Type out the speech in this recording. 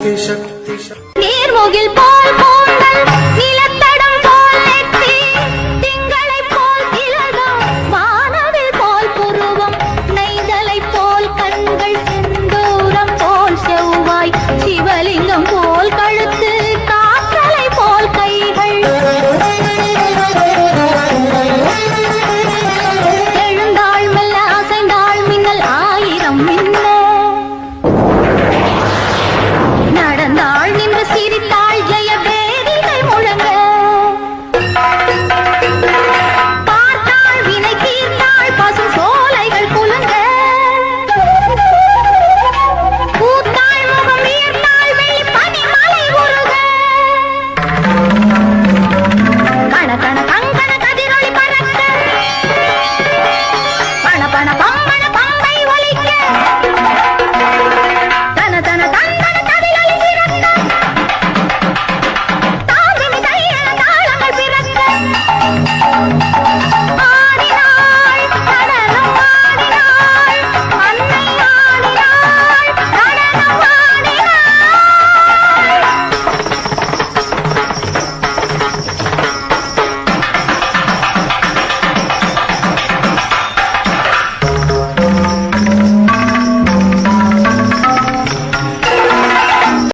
ശക്തി നീർമുകിൽ പോൽ കൂന്തൽ